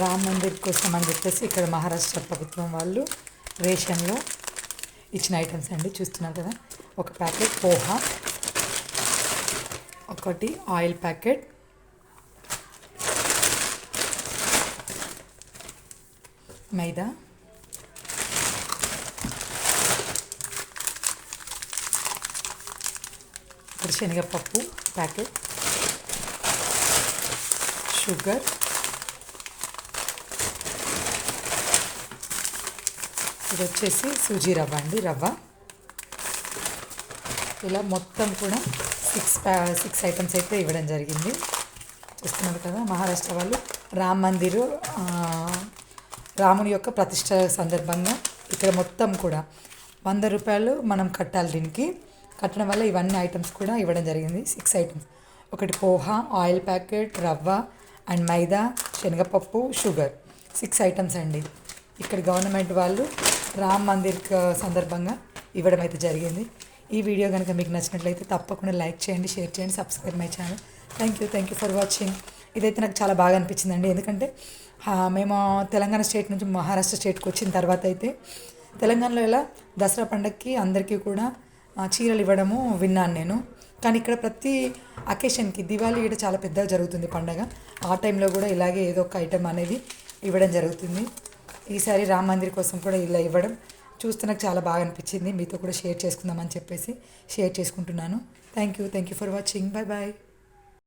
రామ్ మందిర్ కోసం అని చెప్పేసి ఇక్కడ మహారాష్ట్ర ప్రభుత్వం వాళ్ళు రేషన్లో ఇచ్చిన ఐటమ్స్ అండి. చూస్తున్నారు కదా? ఒక ప్యాకెట్ పోహా ఒకటి ఆయిల్ ప్యాకెట్ మైదా ఇక్కడ శనగపప్పు ప్యాకెట్ షుగర్ ఇది వచ్చేసి సూజీ రవ్వ అండి రవ్వ. ఇలా మొత్తం కూడా సిక్స్ ప్యా సిక్స్ ఐటమ్స్ అయితే ఇవ్వడం జరిగింది. చూస్తున్నారు కదా మహారాష్ట్ర వాళ్ళు రామ్ మందిరు రాముని యొక్క ప్రతిష్ట సందర్భంగా ఇక్కడ మొత్తం కూడా వంద రూపాయలు మనం కట్టాలి దీనికి. కట్టడం వల్ల ఇవన్నీ ఐటమ్స్ కూడా ఇవ్వడం జరిగింది సిక్స్ ఐటమ్స్ ఒకటి పోహా ఆయిల్ ప్యాకెట్ రవ్వ అండ్ మైదా శనగపప్పు షుగర్ సిక్స్ ఐటమ్స్ అండి. ఇక్కడ గవర్నమెంట్ వాళ్ళు రామ్ మందిర్ సందర్భంగా ఇవ్వడం అయితే జరిగింది. ఈ వీడియో కనుక మీకు నచ్చినట్లయితే తప్పకుండా లైక్ చేయండి షేర్ చేయండి subscribe my channel. Thank you thank you for watching ఇదైతే నాకు చాలా బాగా అనిపించిందండి. ఎందుకంటే మేము తెలంగాణ స్టేట్ నుంచి మహారాష్ట్ర స్టేట్కి వచ్చిన తర్వాత అయితే తెలంగాణలో ఎలా దసరా పండగకి అందరికీ కూడా చీరలు ఇవ్వడము విన్నాను నేను. కానీ ఇక్కడ ప్రతి అకేషన్కి దివాళీ ఇక్కడ చాలా పెద్దగా జరుగుతుంది పండగ. ఆ టైంలో కూడా ఇలాగే ఏదో ఒక ఐటెం అనేది ఇవ్వడం జరుగుతుంది. ఈసారి రామ మందిర్ కోసం కూడా ఇలా ఇవ్వడం చూస్తే నాకు చాలా బాగా అనిపించింది. మీతో కూడా షేర్ చేసుకుందామని చెప్పేసి షేర్ చేసుకుంటున్నాను. Thank you thank you for watching bye bye